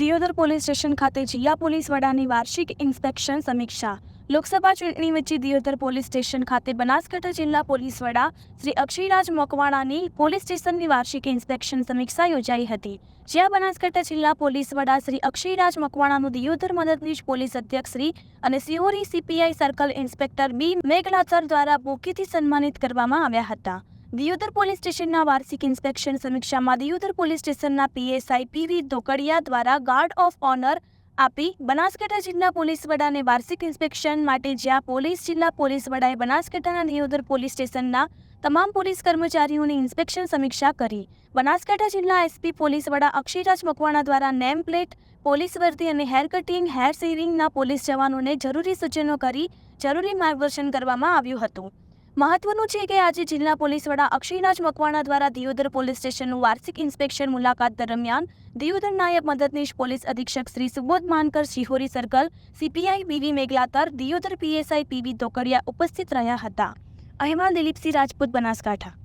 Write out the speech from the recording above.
Deodar police station ખાતે જિલ્લા police વડાની વાર્ષિક ઇન્સ્પેક્શન સમીક્ષા. લોકસભા ચૂંટણી વચ્ચે દિયોદર પોલીસ સ્ટેશન ખાતે બનાસકાંઠા જિલ્લા પોલીસ વડા શ્રી અક્ષયરાજ મકવાણાની પોલીસ સ્ટેશનની વાર્ષિક ઇન્સ્પેક્શન સમીક્ષા યોજાઈ હતી. જ્યાં બનાસકાંઠા જિલ્લા પોલીસ વડા શ્રી અક્ષયરાજ મકવાણાનું દિયોદર મદદનીશ પોલીસ અધ્યક્ષ શ્રી અને Sihori CPI circle inspector B Meghlachar દ્વારા બુકેથી સન્માનિત કરવામાં આવ્યા હતા. દિયોદર પોલીસ સ્ટેશનના વાર્ષિક ઇન્સ્પેક્શન સમીક્ષામાં દિયોદર પોલીસ સ્ટેશનના પીએસઆઈ પીવી ધોકડિયા દ્વારા ગાર્ડ ઓફ ઓનર આપી બનાસકાંઠા જિલ્લા પોલીસ વડાને વાર્ષિક ઇન્સ્પેક્શન માટે જ્યાં પોલીસ જિલ્લા પોલીસ વડાએ બનાસકાંઠાના દિયોદર પોલીસ સ્ટેશનના તમામ પોલીસ કર્મચારીઓની ઇન્સ્પેક્શન સમીક્ષા કરી. બનાસકાંઠા જિલ્લા એસપી પોલીસ વડા અક્ષયરાજ મકવાણા દ્વારા નેમ પ્લેટ, પોલીસ વર્દી અને હેર કટિંગ, હેર સેવિંગના પોલીસ જવાનોને જરૂરી સૂચનો કરી જરૂરી માર્ગદર્શન કરવામાં આવ્યું હતું. મહત્વનું છે કે આજે જિલ્લા પોલીસ વડા અક્ષયરાજ મકવાણા દ્વારા દિયોદર પોલીસ સ્ટેશનનું વાર્ષિક ઇન્સ્પેક્શન મુલાકાત દરમિયાન દિયોદર નાયબ મદદનીશ પોલીસ અધિક્ષક Shri Subodh Mankar, Shihori circle CPI BV Meghlatar, Deodar PSI PV Dhokadiya ઉપસ્થિત રહ્યા હતા. અહેવાલ દિલીપસિંહ રાજપૂત બનાસકાંઠા.